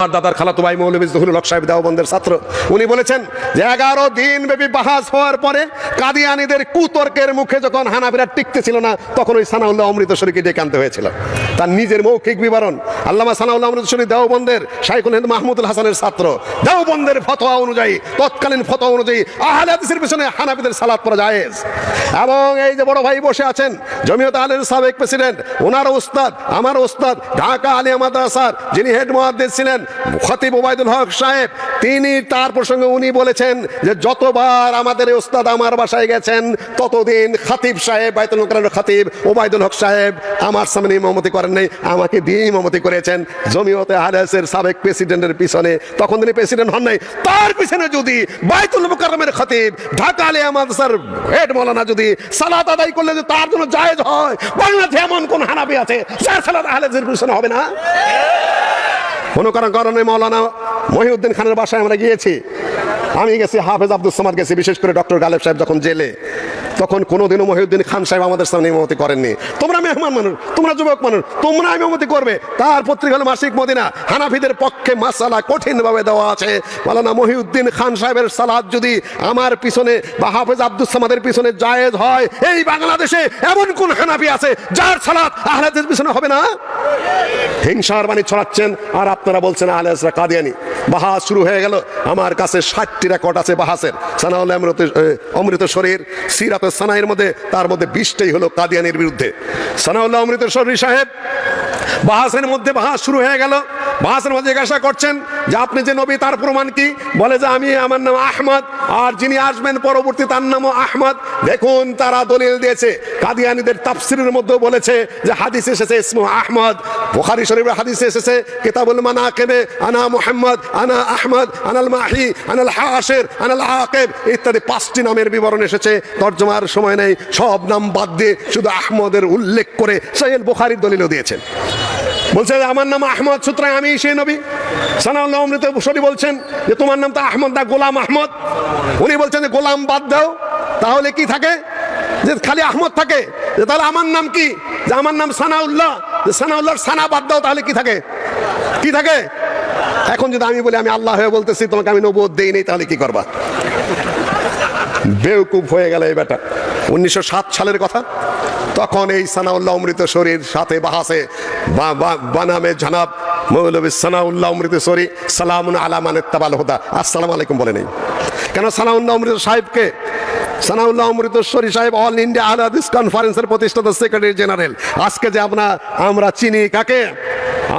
আমার দাদার খালাতো ভাই মৌলবী জহুরুল হক সাহেব দেওবন্দের ছাত্র। উনি বলেছেন যে এগারো দিন ব্যাপী বাহাস হওয়ার পরে কাদিয়ানিদের কুতর্কের মুখে যখন হানাবিরা টিকতে ছিল না, তখন ওই সানাউল্লাহ অমৃতসরীকে ডেকে আনতে হয়েছিল। তার নিজের মৌখিক বিবরণ আল্লামা সানাউল্লাহ অমৃতসরী দেওবন্দের শাইখুল হিন্দ মাহমুদুল হাসানের ছাত্র। দেওবন্দের ফতোয়া অনুযায়ী, তৎকালীন ফতোয়া অনুযায়ী আহলে হাদিসের পিছনে হানাবিদের সালাত পড়া জায়েজ। এবং এই যে বড় ভাই বসে আছেন, জমিয়ত আলের সাবেক প্রেসিডেন্ট ওনার ওস্তাদ, আমার ওস্তাদ, ঢাকা আলিয়া মাদ্রাসার যিনি হেড মহাদ্দেশ ছিলেন, খতিব ওবায়দুল হক সাহেব, তিনি তার প্রসঙ্গে উনি বলেছেন যে, যতবার আমাদের ওস্তাদ আমার বাসায় গেছেন, ততদিন খাতিব সাহেব, বাইতুল খাতিব ওবায়দুল হক সাহেব আমার সামনে ইমামতি করেন নাই। আমাকে দিয়ে ইমামতি করেছেন। জমিয়তে আহলেসের সাবেক প্রেসিডেন্টের পিছনে। তখন তিনি প্রেসিডেন্ট হন নাই। তার পিছনে যদি বাইতুল মোকাররমের খাতিব, ঢাকা আলিয়া মাদ্রাসার হেড মৌলানা যদি সালাত আদায় করলে যে তার জন্য জায়েজ হয়, বাংলাদেশে এমন কোন হানাবি আছে যার সালাত আহলেসের পিছনে হবে না? কোনো কারণ কারণে মৌলানা। মহিউদ্দিন খানের বাসায় আমরা গিয়েছি। আমি গেছি, হাফেজ আব্দুল সামাদ গেছি, বিশেষ করে ডক্টর গালেব সাহেব যখন জেলে, তখন কোনোদিনও মহিউদ্দিন খান সাহেব আমাদের সামনে ইমামতি করেননি। তোমরা মেহমান মানুষ, তোমরা যুবক মানুষ, তোমরা ইমামতি করবে। তার পত্রিকা হলো মাসিক মদিনা। হানাফিদের পক্ষে মাসালা কঠিনভাবে দেওয়া আছে। মালানা মহিউদ্দিন খান সাহেবের সালাদ যদি আমার পিছনে বা হাফেজ আব্দুল সামাদের পিছনে জায়েজ হয়, এই বাংলাদেশে এমন কোন হানাফি আছে যার সালাদ আহলাদের পিছনে হবে না? হিংসার বাণী ছড়াচ্ছেন, আর আপনারা বলছেন আহলে হাদিসরা কাদিয়ানি। বাহাস শুরু হয়ে গেল। আমার কাছে ষাটটি রেকর্ড আছে বাহাসের। সানাউল অমৃত অমৃত শরীর, সিরাত সানাইয়ের মধ্যে, তার মধ্যে বিশটাই হলো কাদিয়ানির বিরুদ্ধে। সানাউল্লাহ অমৃত শরীর সাহেব বাহাসের মধ্যে বাহাস শুরু হয়ে গেল। বাহাসের জিজ্ঞাসা করছেন যে আপনি যে নবী, তার প্রমাণ কি? বলে যে আমি, আমার নাম আহমদ, আর যিনি আসবেন পরবর্তী, তার নামও আহমদ। দেখুন, তারা দলিল দিয়েছে। কাদিয়ানিদের তাফসিরের মধ্যে বলেছে যে হাদিস এসেছে ইসমু আহমদ। বুখারী শরীফের হাদিস এসেছে, কেতাবুল কিতাবুল মানাকিবে, আনা মোহাম্মদ, আনা আহমদ, আনাল মাহি, আনাল হাসির আনাল আকিব, ইত্যাদি পাঁচটি নামের বিবরণ এসেছে। তর্জমার সময় নেই, সব নাম বাদ দিয়ে শুধু আহমদের উল্লেখ করে সহিহ বুখারীর দলিলও দিয়েছেন। বলছে, আমার নাম আহমদ, সুতরাং আমি সেই নবী। সানাউল্লাহ অমৃত শরী বলছেন যে, তোমার নাম তো আহমদ না, গোলাম আহমদ। উনি বলছেন যে, গোলাম বাদ দাও। তাহলে কি থাকে? যে, খালি আহমদ থাকে? যে, তাহলে আমার নাম কি? যে, আমার নাম সানাউল্লাহ। যে, সানাউল্লাহর সানা বাদ দাও, তাহলে কি থাকে? কি থাকে? এখন যদি আমি বলি, আমি আল্লাহ হয়ে বলতেছি, তোমাকে আমি নবোধ দেই নেই, তাহলে কি করবা? বেউকুব হয়ে গেল এই বেটা উনিশশো সাত সালের কথা, তখন এই সানাউল্লাহ অমৃত শরীর সাথে বাহাসে বানামে জানাব মৌলবী সানাউল্লাহ অমৃত শরী সালামুন আলামানের তাবাল হোদা। আসসালামু আলাইকুম বলে নেই। কেন সানাউল্লাহ অমৃত সাহেবকে? সানাউল্লাহ অমৃতশ্বরী সাহেব অল ইন্ডিয়া আল হাদিস কনফারেন্সের প্রতিষ্ঠাতা সেক্রেটারি জেনারেল আজকে যে আমরা আমরা চিনি কাকে?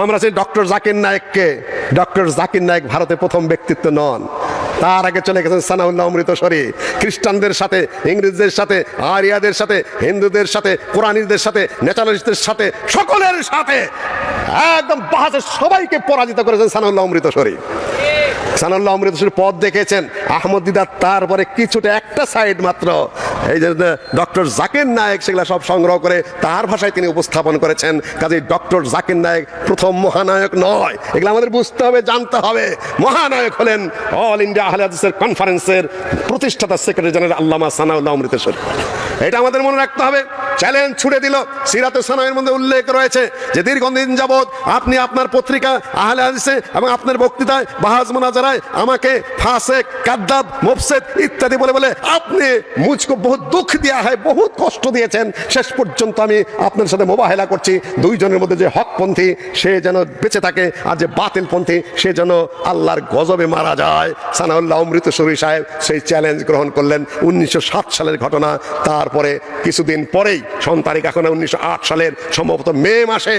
আমরা চিনি ডক্টর জাকির নায়েককে। ডক্টর জাকির নায়েক ভারতে প্রথম ব্যক্তিত্ব নন। তার আগে চলে গেছেন সানাউল্লাহ অমৃতসরী। খ্রিস্টানদের সাথে, ইংরেজদের সাথে, আরিয়াদের সাথে, হিন্দুদের সাথে, কোরআনীদের সাথে, ন্যাচারালিস্টদের সাথে, সকলের সাথে। একদম বাহাসের সবাইকে পরাজিত করেছেন সানাউল্লাহ অমৃতসরী। সানাল্লাহ অমৃতসরী পদ দেখেছেন। আহমদ দিদার তারপরে কিছুটা একটা সাইড মাত্র। এই যে ডক্টর জাকির নায়েক সেগুলা সব সংগ্রহ করে তার ভাষায় তিনি উপস্থাপন করেছেন। কাজে ডক্টর জাকির নায়েক প্রথম মহানায়ক নয়। এগুলো আমাদের বুঝতে হবে, জানতে হবে। মহানায়ক হলেন অল ইন্ডিয়া আহলে হাদিসের কনফারেন্সের প্রতিষ্ঠাতা সেক্রেটারি জেনারেল আল্লামা সানাউল্লাহ অমৃতেশ্বর। এটা আমাদের মনে রাখতে হবে। চ্যালেঞ্জ ছুড়ে দিল। সিরাতে সানাইয়ের মধ্যে উল্লেখ রয়েছে যে, দীর্ঘদিন যাবৎ আপনি আপনার পত্রিকা আহলে হাদিসে এবং আপনার বক্তৃতায় বাহাজ মোনাজারায় আমাকে ফাসেক, কাদ্দাব মুফসেদ ইত্যাদি বলে বলে আপনি মুঝকো বহুত দুঃখ দেওয়া হয়, বহুত কষ্ট দিয়েছেন। শেষ পর্যন্ত আমি আপনার সাথে মোবাহেলা করছি। দুইজনের মধ্যে যে হকপন্থী, সে যেন বেঁচে থাকে আর যে বাতিলপন্থী, সে যেন আল্লাহর গজবে মারা যায়। সানাউল্লাহ অমৃত শরী সাহেব সেই চ্যালেঞ্জ গ্রহণ করলেন। উনিশশো সাত সালের ঘটনা, তারপরে কিছুদিন পরেই, সন তারিখ এখন উনিশশো আট সালের সম্ভবত মে মাসে,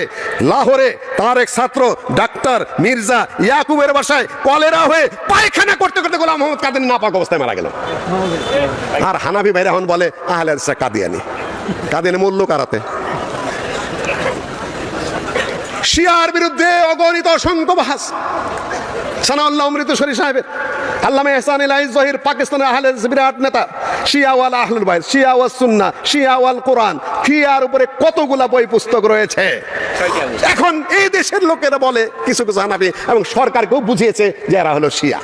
লাহোরে তার এক ছাত্র, ডাক্তার মির্জা ইয়াকুবের বাসায় কলেরা হয়ে পায়খানা করতে করতে গোলাম মোহাম্মদ কাদের নাপাক অবস্থায় মারা গেল। আর হানাফি ভাইরা এখন বলে, আহলে কাদিয়ানি। কাদিয়ানি মূল্য কারাতে শিয়ার বিরুদ্ধে অগণিত অসংখ্য বাহাস সানাউল্লাহ অমৃতসরী সাহেবের আল্লামা এহসান জহির পাকিস্তানের আহলের বিরাট নেতা শিয়াওয়াল আহলুল বাইত শিয়াওয়াল সুন্না শিয়াওয়াল কোরআন শিয়ার উপরে কতগুলা বই পুস্তক রয়েছে? এখন এই দেশের লোকেরা বলে, কিছু কিছু হানাফি এবং সরকারকেও বুঝিয়েছে যে এরা হলো শিয়া।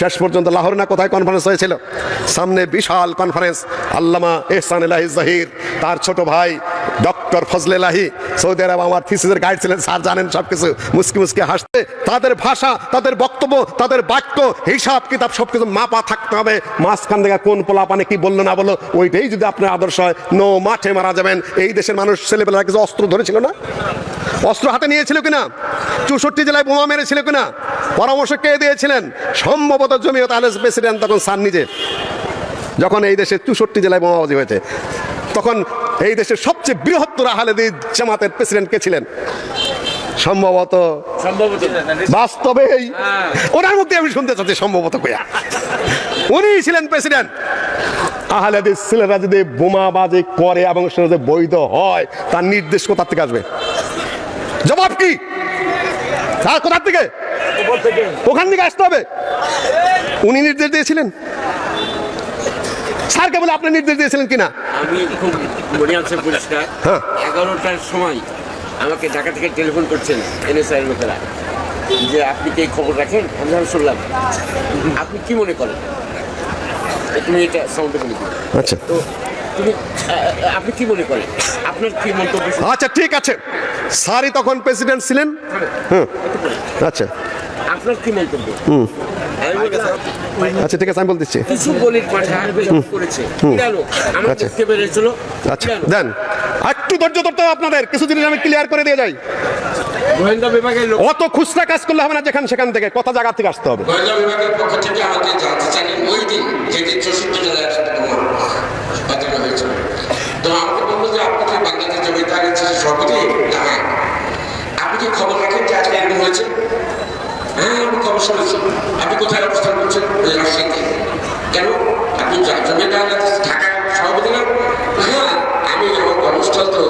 শেষ পর্যন্ত লাহোর না কোথায় কনফারেন্স হয়েছিল? সামনে বিশাল কনফারেন্স আল্লামা এহসান জাহির, তার ছোট ভাই ডক্টর ফজলে লাহি সৌদি আরব আমার থিসিসের গাইড ছিলেন, স্যার জানেন সব কিছু মুসকি মুসকি হাসতে, তাদের ভাষা, তাদের বক্তব্য, তাদের বাক্য, হিসাব, কিতাব সব কিছু মাপা থাকতে হবে। মাঝখান থেকে কোন পোলা পানে কি বলল না বলল, ওইটাই যদি আপনার আদর্শ হয়, নো মাঠে মারা যাবেন। এই দেশের মানুষ ছেলেবেলারা কিছু অস্ত্র ধরেছিল না? অস্ত্র হাতে নিয়েছিল কিনা? চৌষট্টি জেলায় বোমা মেরেছিল কিনা? পরামর্শ কে দিয়েছিলেন? সম্ভবত জমিয়ত আলেস প্রেসিডেন্ট তখন সান নিজে। যখন এই দেশে চৌষট্টি জেলায় বোমাবাজি হয়েছে, তখন এই দেশের সবচেয়ে বৃহত্তর আহলেদি জামাতের প্রেসিডেন্ট কে ছিলেন? সম্ভবত সম্ভবত। বাস্তবেই ওনার মধ্যে আমি শুনতে চাচ্ছি সম্ভবত কয়া উনি ছিলেন প্রেসিডেন্ট আহলেদিস ছেলেরা যদি বোমাবাজি করে এবং সেটা যদি বৈধ হয় তার নির্দেশ কোথা থেকে আসবে? জবাব কি? তার কোথা থেকে। ওখান থেকে আসতে হবে। উনি নির্দেশ দিয়েছিলেন। স্যারকে বলে আপনি নির্দেশ দিয়েছিলেন কিনা? আমি খুব মনে আছে পরিষ্কার। হ্যাঁ। এগারোটার সময় আমাকে ঢাকা থেকে টেলিফোন করছেন এনএসআই লোকেরা যে আপনি কি খবর রাখেন? আমি শুনলাম। আপনি কি মনে করেন? তুমি এটা সাউন্ডে দিও। আচ্ছা। তো তুমি আপনি কি মনে করেন? আপনার কি মন্তব্য আচ্ছা ঠিক আছে। স্যারই তখন প্রেসিডেন্ট ছিলেন। হুম। আচ্ছা। আপনার কি মন্তব্য? বললাম, আচ্ছা ঠিক আছে আমি বলতেছি। কিছু বলির পাঠা করেছে। আমার আচ্ছা। দেখতে পেরেছিল। আচ্ছা দেন। একটু ধৈর্য ধরতে আপনাদের। কিছু জিনিস আমি ক্লিয়ার করে দিয়ে যাই। গোয়েন্দা বিভাগের লোক অত খুচরা কাজ করলে হবে না যেখান সেখান থেকে। কথা জায়গা থেকে আসতে হবে। গোয়েন্দা বিভাগের পক্ষ থেকে আমাকে জানতে চাইলেন ওই দিন যেদিন চৌষট্টি জেলায় বাতিল হয়েছিল তো আমাকে বলল যে আপনি বাংলাদেশ জমিদার সভাপতি? না। কি খবর রাখেন যে আজকে এরকম হয়েছে? হ্যাঁ আমি খবর আপনি কোথায় অবস্থান করছেন? ওই রাজশাহীতে কেন? আপনি জা- জমিদার ঢাকা সভাপতি না? হ্যাঁ আমি আমার কর্মস্থল তো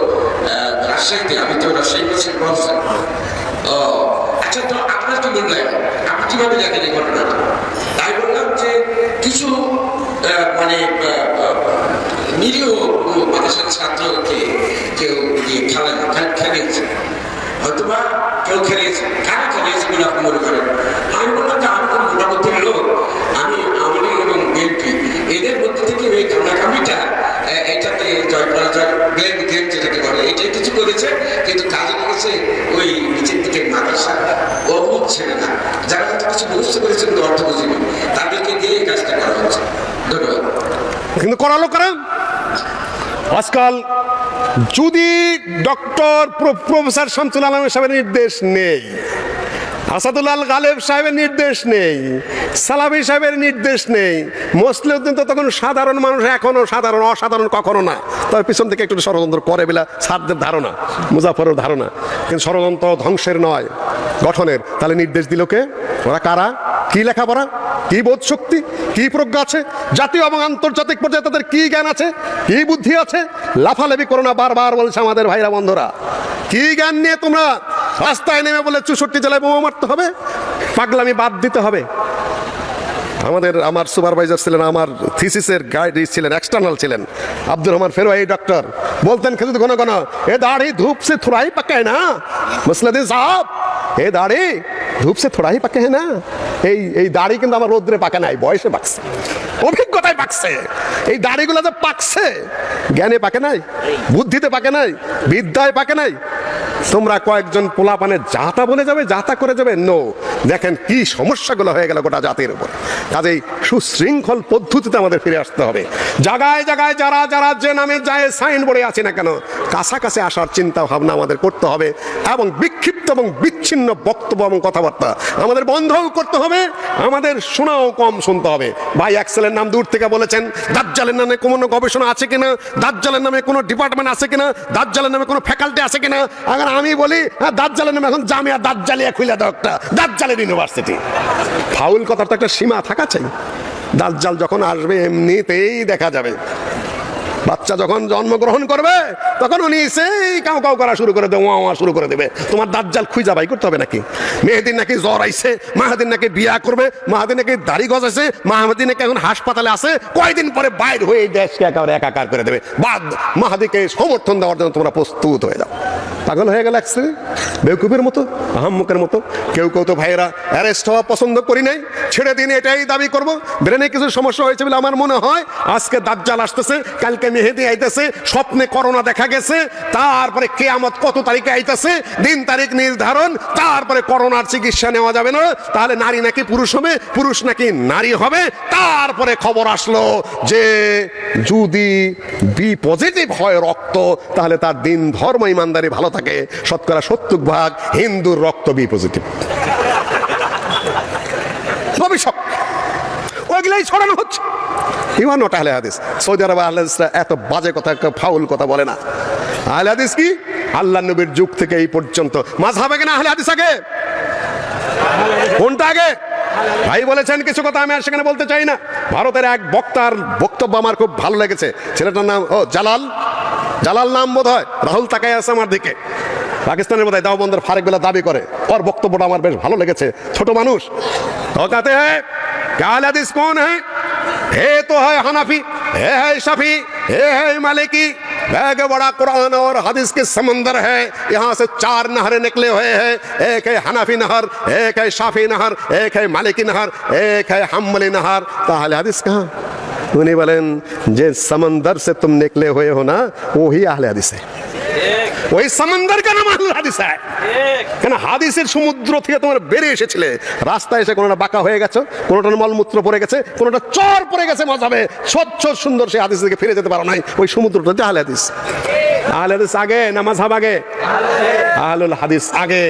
রাজশাহীতে আমি তো রাজশাহী বলছেন প্রফেসর ও আচ্ছা তো আপনার কি হয় আপনি কীভাবে দেখেন এই ঘটনাটা? তাই বললাম যে কিছু মানে নিরীহ মানুষের ছাত্রকে কেউ খেলা খেলিয়েছে হয়তোবা কেউ খেলিয়েছে কারা খেলিয়েছে বলে মনে করেন আমি বললাম যে আমি তো মোটামুটি লোক, আমি আওয়ামী লীগ এবং বিএনপি, এদের মধ্যে থেকে এই এ- এটাতে জয় পরাজয় ব্লেম গেম যেটাকে বলে, এটাই কিছু করেছে, কিন্তু কাজে লেগেছে ওই নিচের দিকে মাদ্রাসা। অবুধ ছেলে না। যারা হয়তো কিছু বুঝতে পেরেছেন কিন্তু অর্থ বুঝিনি। তাদেরকে দিয়ে এই কাজটা করা হচ্ছে। ধন্যবাদ। কিন্তু করালো কারা? আজকাল যদি ডক্টর প্রফেসর শামসুল আলম সাহেবের নির্দেশ নেই আসাদুল্লাল গালেব সাহেবের নির্দেশ নেই সালাবি সাহেবের নির্দেশ নেই, মুসলিউদ্দিন তো তখন সাধারণ মানুষ, এখনও সাধারণ, অসাধারণ কখনো না। তার পিছন থেকে একটু ষড়যন্ত্র করে বেলা সারদের ধারণা মুজাফরের ধারণা। কিন্তু ষড়যন্ত্র ধ্বংসের নয়, গঠনের। তাহলে নির্দেশ দিল কে? ওরা কারা? কি লেখাপড়া কি বোধ শক্তি কি প্রজ্ঞা আছে? জাতীয় এবং আন্তর্জাতিক পর্যায়ে তাদের কি জ্ঞান আছে? কি বুদ্ধি আছে? লাফালাফি করো না, বারবার বলছে আমাদের ভাইরা বন্ধুরা। কি জ্ঞান নিয়ে তোমরা রাস্তায় নেমে বলে চৌষট্টি জেলায় বোমা মারতে হবে? পাগলামি বাদ দিতে হবে। আমাদের, আমার সুপারভাইজার ছিলেন, আমার থিসিসের গাইড ছিলেন এক্সটার্নাল ছিলেন, আব্দুর রহমান ফেরোয়াই ডক্টর বলতেন কিন্তু ঘন ঘন, এ দাড়ি ধূপ সে থোড়াই পাকায় না। মুসলিদিন সাহেব এ দাড়ি ধূপ সে থোড়াই পাকে হ্যাঁ না? এই এই দাড়ি কিন্তু আমার রোদ্রে পাকে নাই, বয়সে পাকছে। অভিজ্ঞতায় পাকছে। এই দাড়িগুলো যে পাকছে, জ্ঞানে পাকে নাই, বুদ্ধিতে পাকে নাই, বিদ্যায় পাকে নাই। তোমরা কয়েকজন পোলাপানে যাতা বলে যাবে, যাতা করে যাবে। নো দেখেন কি সমস্যাগুলো হয়ে গেল গোটা জাতির উপর। কাজেই সুশৃঙ্খল পদ্ধতিতে আমাদের ফিরে আসতে হবে। জায়গায় জায়গায় যারা যারা যে নামে যায়, সাইন বোর্ডে আছে না কেন, কাছাকাছি আসার চিন্তা ভাবনা আমাদের করতে হবে এবং বিক্ষিপ্ত এবং বিচ্ছিন্ন বক্তব্য এবং কথাবার্তা আমাদের বন্ধও করতে হবে, আমাদের শোনাও কম শুনতে হবে। ভাই অ্যাক্সেলের নাম দূর থেকে বলেছেন, দাজ্জালের নামে কোনো গবেষণা আছে কিনা? দাজ্জালের নামে কোনো ডিপার্টমেন্ট আছে কিনা? দাজ্জালের নামে কোনো ফ্যাকাল্টি আছে কিনা? আগে আমি বলি হ্যাঁ দাজ্জালের নামে এখন জামিয়া দাজ্জালিয়া খুলে দাও একটা, দাজ্জালের ইউনিভার্সিটি ফাউল কথার তো একটা সীমা থাকা চাই দাজ্জাল যখন আসবে, এমনিতেই দেখা যাবে। বাচ্চা যখন জন্মগ্রহণ করবে, তখন উনি সেই কাউ কাউ করা শুরু করে দেবে, ওয়া শুরু করে দেবে। তোমার দাজ্জাল খুঁজা বাই করতে হবে নাকি? মেহেদিন নাকি জ্বর আইছে, মাহাদিন নাকি বিয়া করবে, মাহাদিন নাকি দাড়ি গজ আছে মাহাদিন নাকি এখন হাসপাতালে আছে, কয়দিন পরে বাইর হয়ে দেশকে একেবারে একাকার করে দেবে। বাদ, মাহাদিকে সমর্থন দেওয়ার জন্য তোমরা প্রস্তুত হয়ে যাও। পাগল হয়ে গেল একসে বেউকুফের মতো, আহাম্মুকের মতো। কেউ কেউ তো ভাইয়েরা অ্যারেস্ট হওয়া পছন্দ করি নাই, ছেড়ে দিন এটাই দাবি করব। ব্রেনে কিছু সমস্যা হয়েছে বলে আমার মনে হয়, আজকে দাজ্জাল আসতেছে, কালকে মেহেদি আইতেছে, স্বপ্নে করোনা দেখা গেছে, তারপরে কেয়ামত কত তারিখে আইতেছে, দিন তারিখ নির্ধারণ, তারপরে করোনার চিকিৎসা নেওয়া যাবে না, তাহলে নারী নাকি পুরুষ হবে, পুরুষ নাকি নারী হবে, তারপরে খবর আসলো যে যদি বি পজিটিভ হয় রক্ত, তাহলে তার দিন ধর্ম ইমানদারি ভালো থাকে শতকরা সত্তর ভাগ হিন্দুর রক্ত বি পজিটিভ ভবিষ্যৎ ওইগুলাই ছড়ানো হচ্ছে। ইমান নট আহলে হাদিস। সৌদি আরব আহলে এত বাজে কথা ফাউল কথা বলে না। আহলে হাদিস কি? আল্লাহ নবীর যুগ থেকে এই পর্যন্ত। মাঝহাবে কিনা আহলে হাদিস আগে? কোনটা আগে? ভাই বলেছেন, কিছু কথা আমি আর সেখানে বলতে চাই না। ভারতের এক বক্তার বক্তব্য আমার খুব ভালো লেগেছে। ছেলেটার নাম, ও, জালাল। জালাল নাম বোধ হয় রাহুল তাকাই আছে আমার দিকে পাকিস্তানের বোধ হয় দাওবন্দের ফারেক বেলা দাবি করে ওর বক্তব্যটা আমার বেশ ভালো লেগেছে ছোট মানুষ ও কাতে হ্যাঁ কাল হাদিস কোন হ্যাঁ हे तो है हनफी हे है शफी हे है मालिकी बैग बड़ा कुरान और हदीस के समंदर है यहाँ से चार नहरें निकले हुए हैं एक है हनफी नहर एक है शाफी नहर एक है मालिकी नहर एक है हम्बली नहर तो अहले हदीस कहाँ उन्हें बोले जे समंदर से तुम निकले हुए हो ना, वो ही आहले हदीस है। ওই সমন্দর কেন আহলে হাদিস কেন হাদিসের সমুদ্র থেকে তোমার বেরিয়ে এসেছিলে? রাস্তায় এসে কোনোটা বাঁকা হয়ে গেছো কোনোটা মলমূত্র পড়ে গেছে কোনোটা চর পড়ে গেছে মজাবে। স্বচ্ছ সুন্দর সেই হাদিস থেকে ফিরে যেতে পারো নাই। ওই সমুদ্রটা আহলে হাদিস। আহলে হাদিস আগে না মাঝহাব আগে? আহলুল হাদিস আগে।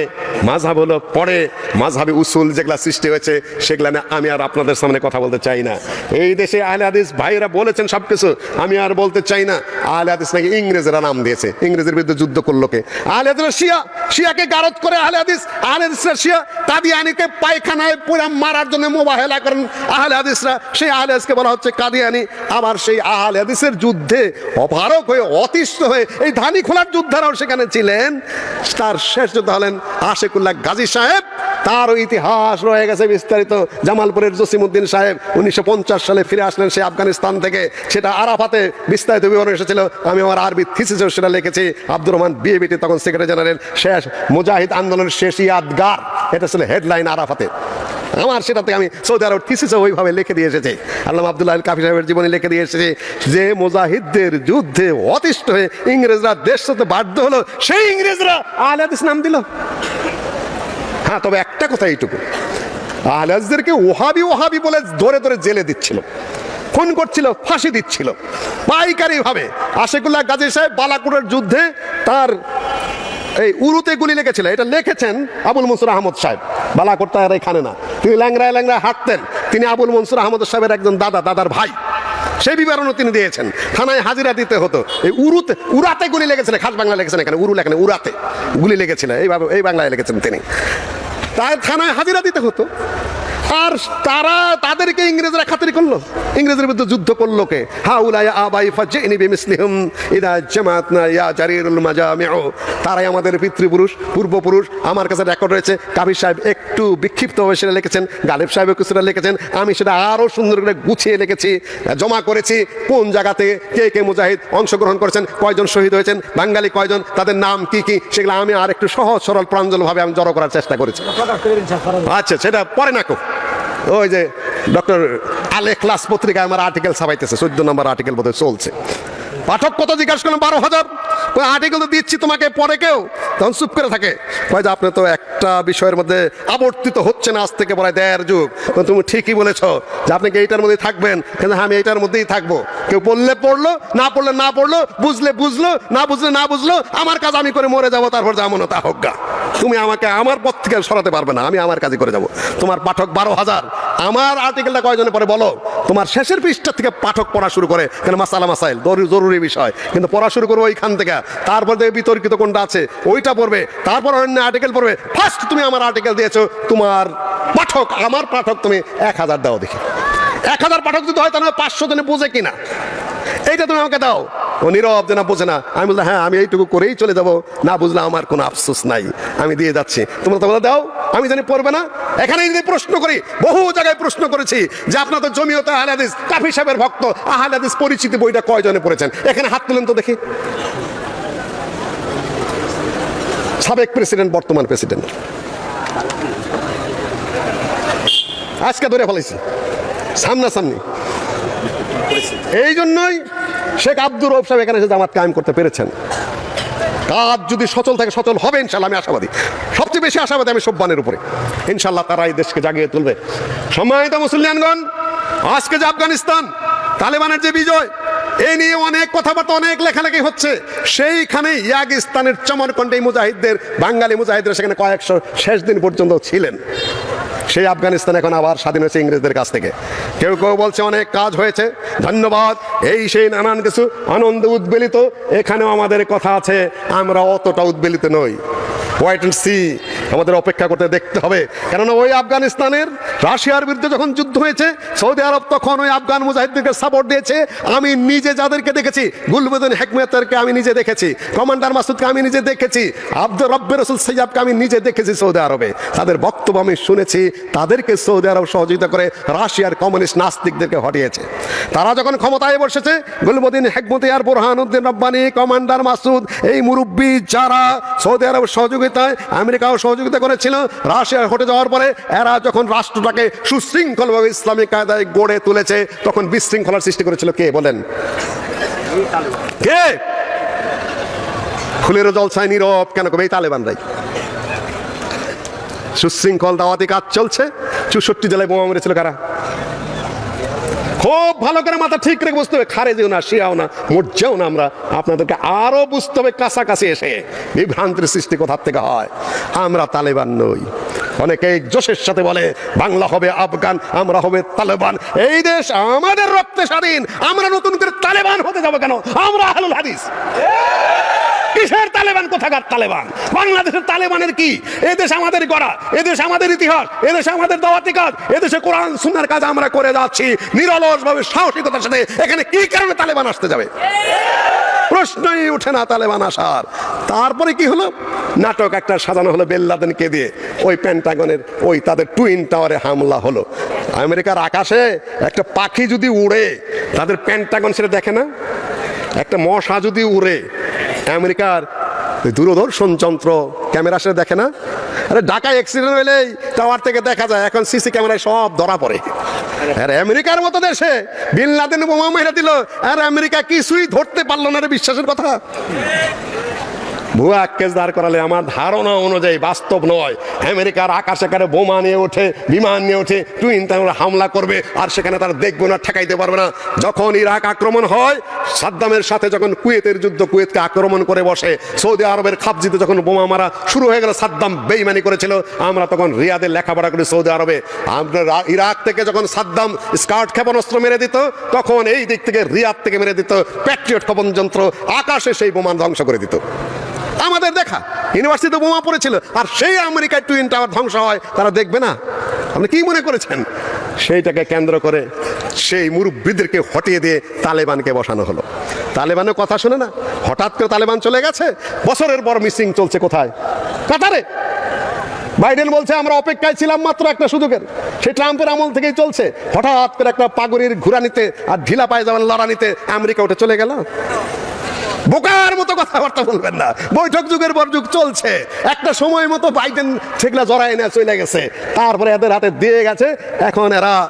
মাঝহাব হলো পরে। মাঝহাবি উসুল যেগুলা সৃষ্টি হয়েছে সেগুলা আমি আর আপনাদের সামনে কথা বলতে চাই না। এই দেশে আহলে হাদিস ভাইয়েরা বলেছেন সবকিছু আমি আর বলতে চাই না। আহলে হাদিস নাকি ইংরেজরা নাম দিয়েছে। ইংরেজের বিরুদ্ধে যুদ্ধ করল কে আহলে শিয়া, শিয়াকে গারত করে আহলে হাদিস, আহলে হাদিসরা শিয়া কাদিয়ানিকে পায়খানায় পুরা মারার জন্য মোবাহেলা করেন। আহলে হাদিসরা, সেই আহলে হাদিসকে বলা হচ্ছে কাদিয়ানি। আবার সেই আহলে হাদিসের যুদ্ধে অপারক হয়ে, অতিষ্ঠ হয়ে, এই ধানি খোলার যোদ্ধারাও সেখানে ছিলেন। তার শেষ যোদ্ধা হলেন আশেকুল্লাহ গাজী সাহেব। তারও ইতিহাস রয়ে গেছে বিস্তারিত। জামালপুরের জসিমুদ্দিন সাহেব উনিশশো পঞ্চাশ সালে ফিরে আসলেন সে আফগানিস্তান থেকে। সেটা আরাফাতে বিস্তারিত বিবরণ এসেছিল। আমি আমার আরবি থিসিসেও সেটা লিখেছি। আব্দুর রহমান বিএবিটি তখন সেক্রেটারি জেনারেল শেষ মুজাহিদ আন্দোলনের শেষ ইয়াদগার। এটা ছিল হেডলাইন আরাফাতে। আমার সেটা থেকে আমি সৌদি আরব থিসিসে ওইভাবে লিখে দিয়ে এসেছি। আল্লাহ আব্দুল্লাহ কাফি সাহেবের জীবনে লিখে দিয়ে এসেছি যে মুজাহিদদের যুদ্ধে অতিষ্ঠ হয়ে ইংরেজরা দেশ হতে বাধ্য হলো। সেই ইংরেজরা আলাদিস নাম দিল। হ্যাঁ তবে একটা কথা এইটুকু। আহলাজদেরকে ওহাবি ওহাবি বলে ধরে ধরে জেলে দিচ্ছিল। খুন করছিল, ফাঁসি দিচ্ছিল। পাইকারি ভাবে আশেকুল্লাহ গাজী সাহেব বালাকুড়ের যুদ্ধে তার এই উরুতে গুলি লেগেছিল। এটা লিখেছেন আবুল মনসুর আহমদ সাহেব। বালাকোট তার এখানে না। তিনি ল্যাংরায় ল্যাংরায় হাঁটতেন। তিনি আবুল মনসুর আহমদ সাহেবের একজন দাদা, দাদার ভাই। সেই বিবরণও তিনি দিয়েছেন। থানায় হাজিরা দিতে হতো। এই উরুতে উড়াতে গুলি লেগেছিল। খাস বাংলা লেগেছেন এখানে। উরু লেখেন উড়াতে গুলি লেগেছিল। এইভাবে, এই বাংলায় লিখেছেন তিনি। তাই থানায় হাজিরা দিতে হতো। আর তারা তাদেরকে ইংরেজরা খাতির করল। ইংরেজের বিরুদ্ধে যুদ্ধ করল কে? আবাই ইদা জামাতনা ইয়া জারিরুল মাজামিউ। তারাই আমাদের পিতৃপুরুষ, পূর্বপুরুষ। আমার কাছে রেকর্ড রয়েছে, কাবির সাহেব একটু সেটা লিখেছেন, গালেব সাহেব কিছুটা লিখেছেন। আমি সেটা আরও সুন্দর করে গুছিয়ে লিখেছি, জমা করেছি। কোন জায়গাতে কে কে মুজাহিদ অংশগ্রহণ করেছেন, কয়জন শহীদ হয়েছেন, বাঙালি কয়জন, তাদের নাম কি কি, সেগুলো আমি আর একটু সহজ সরল প্রাঞ্জলভাবে আমি জড়ো করার চেষ্টা করেছি। আচ্ছা সেটা পরে না ওই যে ডক্টর আলে ক্লাস পত্রিকায় আমার আর্টিকেল ছাপাইতেছে, চোদ্দ নম্বর আর্টিকেল বোধহয় চলছে। পাঠক কত জিজ্ঞাসা করলাম বারো হাজার। ওই আর্টিকেল তো দিচ্ছি তোমাকে, পরে কেউ? তখন চুপ করে থাকে। কয় যে, আপনি তো একটা বিষয়ের মধ্যে আবর্তিত হচ্ছে না আজ থেকে বলে দেড় যুগ। তুমি ঠিকই বলেছ যে, আপনি কি এইটার মধ্যেই থাকবেন? কিন্তু আমি এইটার মধ্যেই থাকব। কেউ বললে পড়ল, না পড়লে না পড়ল, বুঝলে বুঝলো, না বুঝলে না বুঝলো, আমার কাজ আমি করে মরে যাব, তারপর যেমন তা হোক তুমি আমাকে আমার পথ থেকে সরাতে পারবে না, আমি আমার কাজে করে যাব। তোমার পাঠক বারো হাজার। আমার আর্টিকেলটা কয়জনে পরে বলো? তোমার শেষের পৃষ্ঠা থেকে পাঠক পড়া শুরু করে, কেন মাসালা মাসাইল? জরুরি বিষয়। কিন্তু পড়া শুরু করব ওইখান থেকে। তারপর দেখবে বিতর্কিত কোনটা আছে, ওইটা পড়বে। তারপর অন্য আর্টিকেল পড়বে। ফার্স্ট তুমি আমার আর্টিকেল দিয়েছ, তোমার পাঠক, আমার পাঠক তুমি এক হাজার দাও দেখি। এক হাজার পাঠক যদি হয় তাহলে পাঁচশো জনে বোঝে কিনা। এইটা তুমি আমাকে দাও। ও নীরব যে না বোঝে না। আমি বললাম হ্যাঁ আমি এইটুকু করেই চলে যাব। না বুঝলে আমার কোনো আফসোস নাই। আমি দিয়ে যাচ্ছি। তোমরা তো বলে দাও আমি জানি পড়বে না। এখানে যদি প্রশ্ন করি বহু জায়গায় প্রশ্ন করেছি যে আপনার তো জমিয়ত আহলাদিস কাফি সাহেবের ভক্ত আহলাদিস পরিচিতি বইটা কয়জনে পড়েছেন? এখানে হাত তুলেন তো দেখি। সাবেক প্রেসিডেন্ট বর্তমান প্রেসিডেন্ট। আজকে ধরে ফেলেছি সামনাসামনি। এই জন্যই শেখ আব্দুর রৌফ সাহেব এখানে এসে জামাত কায়েম করতে পেরেছেন। কাজ যদি সচল থাকে, সচল হবে ইনশাল্লাহ আমি আশাবাদী। সবচেয়ে বেশি আশাবাদী আমি সব্বানের উপরে। ইনশাল্লাহ তারা এই দেশকে জাগিয়ে তুলবে। সম্মানিত মুসলিয়ানগণ আজকে যে আফগানিস্তান, তালেবানের যে বিজয় এই নিয়ে অনেক কথাবার্তা, অনেক লেখালেখি হচ্ছে। সেইখানে ইয়াগিস্তানের চমরকণ্ডে মুজাহিদদের, বাঙালি মুজাহিদরা সেখানে কয়েকশো শেষ দিন পর্যন্ত ছিলেন। সেই আফগানিস্তান এখন আবার স্বাধীন হয়েছে ইংরেজদের কাছ থেকে। কেউ কেউ বলছে অনেক কাজ হয়েছে। ধন্যবাদ। এই সেই নানান কিছু আনন্দ উদ্বেলিত। এখানেও আমাদের কথা আছে, আমরা অতটা উদ্বেলিত নই। ওয়াইট অ্যান্ড সি আমাদের অপেক্ষা করতে দেখতে হবে। কেননা ওই আফগানিস্তানের রাশিয়ার বিরুদ্ধে যখন যুদ্ধ হয়েছে, সৌদি আরব তখন ওই আফগান মুজাহিদদেরকে সাপোর্ট দিয়েছে। আমি নিজে যাদেরকে দেখেছি গুলবুদ্দিন হেকমেতারকে আমি নিজে দেখেছি, কমান্ডার মাসুদকে আমি নিজে দেখেছি, আব্দুর রব্বের রসুল সৈয়াবকে আমি নিজে দেখেছি সৌদি আরবে। তাদের বক্তব্য আমি শুনেছি, তাদেরকে সৌদি আরব সহযোগিতা করে রাশিয়ার কমিউনিস্ট নাস্তিকদেরকে হটিয়েছে। তারা যখন ক্ষমতায় বসেছে গুলবুদ্দিন হেকমতিয়ার বুরহানুদ্দিন রব্বানি, কমান্ডার মাসুদ, এই মুরব্বী যারা সৌদি আরব সহযোগিতায় আমেরিকাও সহযোগিতা করেছিল। রাশিয়া হটে যাওয়ার পরে এরা যখন রাষ্ট্রটাকে সুশৃঙ্খলভাবে ইসলামিক কায়দায় গড়ে তুলেছে, তখন বিশৃঙ্খলার সৃষ্টি করেছিল কে? বলেন। কে? ফুলের জলসায় নীরব। কেন কবে? এই তালেবানরাই। সুশৃঙ্খল দাওয়াতি কাজ চলছে। চৌষট্টি জেলায় বোমা মেরেছিল কারা? খুব ভালো করে মাথা ঠিক রেখে বুঝতে হবে। খারে যেও না, শিয়াও না, মরছেও না আমরা। আপনাদেরকে আরও বুঝতে হবে কাছাকাছি এসে বিভ্রান্তির সৃষ্টি কোথার থেকে হয়। আমরা তালেবান নই। অনেকে জোশের সাথে বলে, বাংলা হবে আফগান, আমরা হবে তালেবান। এই দেশ আমাদের রক্তে স্বাধীন। আমরা নতুন করে তালেবান হতে যাব কেন? আমরা আহলুল হাদিস। কিসের তালেবান? কোথাকার তালেবান? বাংলাদেশের তালেবানের কি? এদেশ আমাদের গড়া এদেশ আমাদের ইতিহাস এদেশ আমাদের দাওয়াতি কাজ এদেশে কোরআন, সুন্নার কাজ আমরা করে যাচ্ছি। নিরলস ভাবে সাহসিকতার সাথে এখানে কি কারণে তালেবান আসতে যাবে? প্রশ্নই উঠে না তালেবান আসার। তারপরে কি হলো? নাটক একটা সাজানো হলো বেল্লাদেনকে দিয়ে ওই প্যান্টাগনের ওই তাদের টুইন টাওয়ারে হামলা হলো। আমেরিকার আকাশে একটা পাখি যদি উড়ে, তাদের প্যান্টাগন সেটা দেখে না? একটা মশা যদি উড়ে আমেরিকার দূরদর্শন যন্ত্র ক্যামেরা সে দেখে না? আরে ঢাকায় অ্যাক্সিডেন্ট হলেই টাওয়ার থেকে দেখা যায়, এখন সিসি ক্যামেরায় সব ধরা পড়ে। আর আমেরিকার মতো দেশে বিন লাদেন বোমা মেরে দিল, আর আমেরিকা কিছুই ধরতে পারল না রে বিশ্বাসের কথা। ভুয়া কেস দাঁড় করালে আমার ধারণা অনুযায়ী বাস্তব নয়। আমেরিকার আকাশে কারে বোমা নিয়ে ওঠে, বিমান নিয়ে ওঠে টুইন টাওয়ারে হামলা করবে, আর সেখানে তারা দেখব না, ঠেকাইতে পারবে না। যখন ইরাক আক্রমণ হয়, সাদ্দামের সাথে যখন কুয়েতের যুদ্ধ কুয়েতকে আক্রমণ করে বসে, সৌদি আরবের খাবজিতে যখন বোমা মারা শুরু হয়ে গেল, সাদ্দাম বেইমানি করেছিল। আমরা তখন রিয়াদের লেখাপড়া করি সৌদি আরবে। আমরা ইরাক থেকে যখন সাদ্দাম স্কার্ট ক্ষেপণাস্ত্র মেরে দিত, তখন এই দিক থেকে রিয়াদ থেকে মেরে দিত, প্যাট্রিয়ট ক্ষেপণ যন্ত্র আকাশে সেই বোমা ধ্বংস করে দিত। আমাদের দেখা। ইউনিভার্সিটিতে বোমা পড়েছিল, আর সেই আমেরিকায় টুইন টাওয়ার ধ্বংস হয়, তারা দেখবে না। আপনি কি মনে করেছেন? সেইটাকে কেন্দ্র করে সেই মুরব্বীদেরকে হটিয়ে দিয়ে তালেবানকে বসানো হলো। তালেবানের কথা শুনে না? হঠাৎ করে তালেবান চলে গেছে? বছরের পর মিসিং চলছে কোথায়? কাতারে! বাইডেন বলছে, আমরা অপেক্ষায় ছিলাম মাত্র একটা সুযোগের। সেই ট্রাম্পের আমল থেকেই চলছে। হঠাৎ করে একটা পাগড়ির ঘুরানিতে আর ঢিলা পায়জামার লড়ানিতে আমেরিকা উঠে চলে গেল। বোকার মতো কথাবার্তা বলবেন না। বৈঠক যুগের পর যুগ চলছে। একটা সময় মতো বাইডেন সেগুলা জড়াই না, চলে গেছে। তারপরে এদের হাতে দিয়ে গেছে। এখন এরা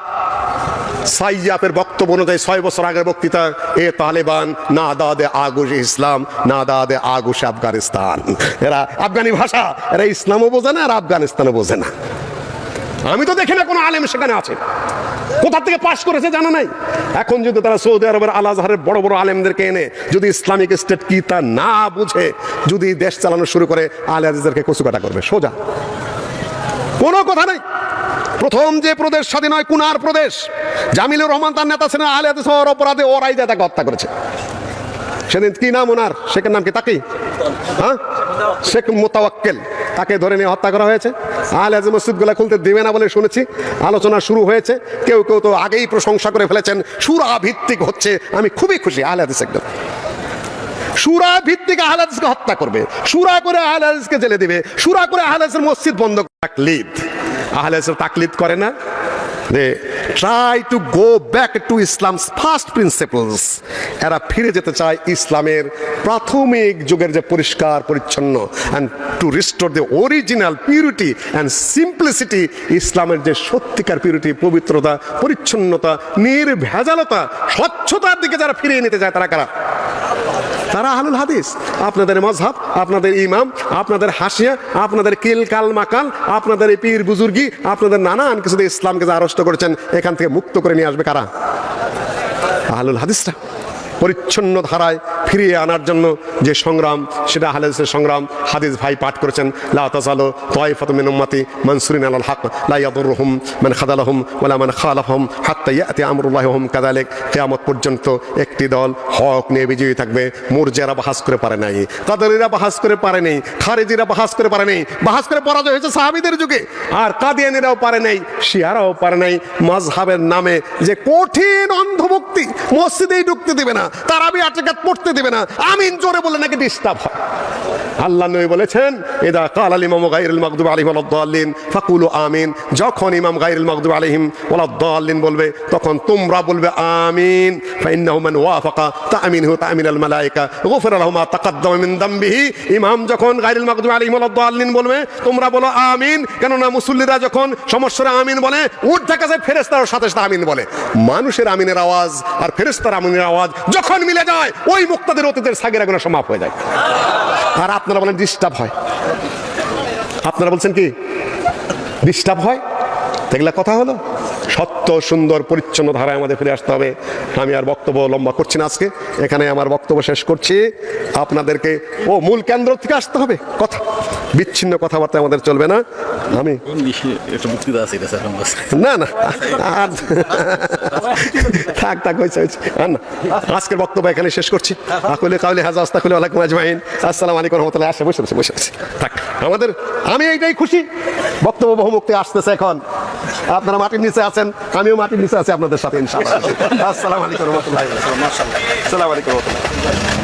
সাইয়াপের বক্তব্য অনুযায়ী ছয় বছর আগের বক্তৃতা, এ তালেবান, না দাদে আগুশ ইসলাম, না দাদে আগুশ আফগানিস্তান। এরা আফগানি ভাষা, এরা ইসলামও বোঝে না, আর আফগানিস্তানও বোঝে না। আমি তো দেখি না কোনো আলেম সেখানে আছে। কোথা থেকে পাশ করেছে জানা নাই? এখন যদি তারা সৌদি আরবের আল আজহারের বড় বড় আলেমদেরকে এনে যদি ইসলামিক স্টেট কি তা না বুঝে, যদি দেশ চালানো শুরু করে, আলে আজিজদেরকে কচুকাটা করবে। সোজা। কোনো কথা নেই। প্রথম যে প্রদেশ স্বাধীন হয় কুনার প্রদেশ। জামিলুর রহমান তার নেতা ছিলেন আলে হাদিস হওয়ার অপরাধে ওরাই তাকে হত্যা করেছে। সেদিন কি নাম ওনার? শেখের নাম কি তাকি? হ্যাঁ? শেখ মোতাওয়াক্কেল। তাকে ধরে নিয়ে হত্যা করা হয়েছে। আহলে হাদিস মসজিদগুলো খুলতে দেবে না বলে শুনেছি। আলোচনা শুরু হয়েছে। কেউ কেউ তো আগেই প্রশংসা করে ফেলেছেন। সুরা ভিত্তিক হচ্ছে। আমি খুবই খুশি আহলে হাদিস একদম। সুরা ভিত্তিক আহলাদিসকে হত্যা করবে। সুরা করে আহলাদিসকে জেলে দিবে। সুরা করে আহলাদিসের মসজিদ বন্ধ তাকলিদ। আহলাদিসের তাকলিদ করে না? যে try to go back to Islam's first principles এরা ফিরে যেতে চায় ইসলামের প্রাথমিক যুগের যে পরিষ্কার, পরিচ্ছন্ন and to restore the original purity and simplicity ইসলামের যে সত্যিকার পিউরিটি পবিত্রতা, পরিচ্ছন্নতা, নির্ভেজালতা, স্বচ্ছতার দিকে যারা ফিরিয়ে নিতে চায় তারা কারা? তারা আহলুল হাদিস। আপনাদের মজহাব আপনাদের ইমাম, আপনাদের হাসিয়া, আপনাদের কিল কাল মাকাল, আপনাদের এই পীর বুজুর্গি, আপনাদের নানান কিছু ইসলামকে যা আরষ্ট করেছেন, এখান থেকে মুক্ত করে নিয়ে আসবে কারা? আহলুল হাদিসটা পরিচ্ছন্ন ধারায় ফিরিয়ে আনার জন্য যে সংগ্রাম, সেটা হাদিসের সংগ্রাম, হাদিস ভাই পাঠ করেছেন, লা তাজালু মিন মানসুরিন আলাল হক, লা ইয়াদুরুহুম মান খাদালাহুম ওয়ালা মান খালাফাহুম হাত্তা ইয়াতি আমরুল্লাহি ওয়া হুম কাযালিক। কিয়ামত পর্যন্ত একটি দল হক নিয়ে বিজয়ী থাকবে, মুরজিয়ারা বাহাস করে পারে নাই, কাদরিরা বাহাস করে পারে নাই, খারেজিরা বাহাস করে পারে নাই, বাহাস করে পরাজয় হয়েছে সাহাবীদের যুগে, আর কাদিয়ানিরাও পারে নাই, শিয়ারাও পারে নাই মাজহাবের নামে যে কঠিন অন্ধভক্তি মসজিদেই ঢুকতে দিবে না, তারাবি আটকাত পড়তে দিবে না। আমিন জোরে বলে নাকি ডিস্টার্ব হয়। আল্লাহ নবী বলেছেন এদা কাল আল ইমাম গাইরুল মাকদুব আলাইহিম ওয়ালাদ-দাল্লিন ফাকুলু আমিন। যখন ইমাম গাইরুল মাকদুব আলাইহিম ওয়ালাদ-দাল্লিন বলবে, তখন তোমরা বলবে, আমিন। ফাইন্নাহু মান ওয়াফাকা তামিনহু তামিনাল মালায়েকা গুফিরা লাহু মা তাকাদ্দামা মিন দামবিহি। ইমাম যখন গাইরুল মাকদুব আলাইহিম ওয়ালাদ-দাল্লিন বলবে, তোমরা বলো, আমিন। কেননা মুসল্লিরা যখন সমস্যার আমিন বলে, উঠ থেকে যায় ফেরেশতার সাথে সাথে আমিন বলে। মানুষের আমিনের আওয়াজ আর ফেরেশতার আমিনের আওয়াজ যখন মিলে যায়, ওই মুক্তাদের অতীতের সাগেরা গুনাহ সমাপ হয়ে যায়। আর আপনারা বলেন ডিস্টার্ব হয়। আপনারা বলছেন কি? ডিস্টার্ব হয়? এগুলা কথা হলো? সত্য, সুন্দর, পরিচ্ছন্ন ধারায় আমাদের ফিরে আসতে হবে। আমি আর বক্তব্য লম্বা করছি না আজকে। এখানে আমার বক্তব্য শেষ করছি। আপনাদেরকে ও মূল কেন্দ্র থেকে আসতে হবে। কথা। বিচ্ছিন্ন কথাবার্তা আমাদের চলবে না। আমি। না না আর থাক থাক হয়েছে হয়েছে। আর না আজকের বক্তব্য এখানে শেষ করছি। আকুলে কাউলে হাজা আস্তাকুলে আলাইকুম আজমাইন। আসসালামু আলাইকুম রহমতুল্লাহ। আসে বসে বসে বসে আছে থাক আমাদের আমি এইটাই খুশি। বক্তব্য বহুমুক্তি আসতেছে এখন। আপনারা মাটির নিচে আছেন আমিও মাটির নিচে আছি আপনাদের সাথে ইনশাআল্লাহ। আসসালামু আলাইকুম রহমতুল্লাহ। আসসালামু আলাইকুম রহমতুল্লাহ।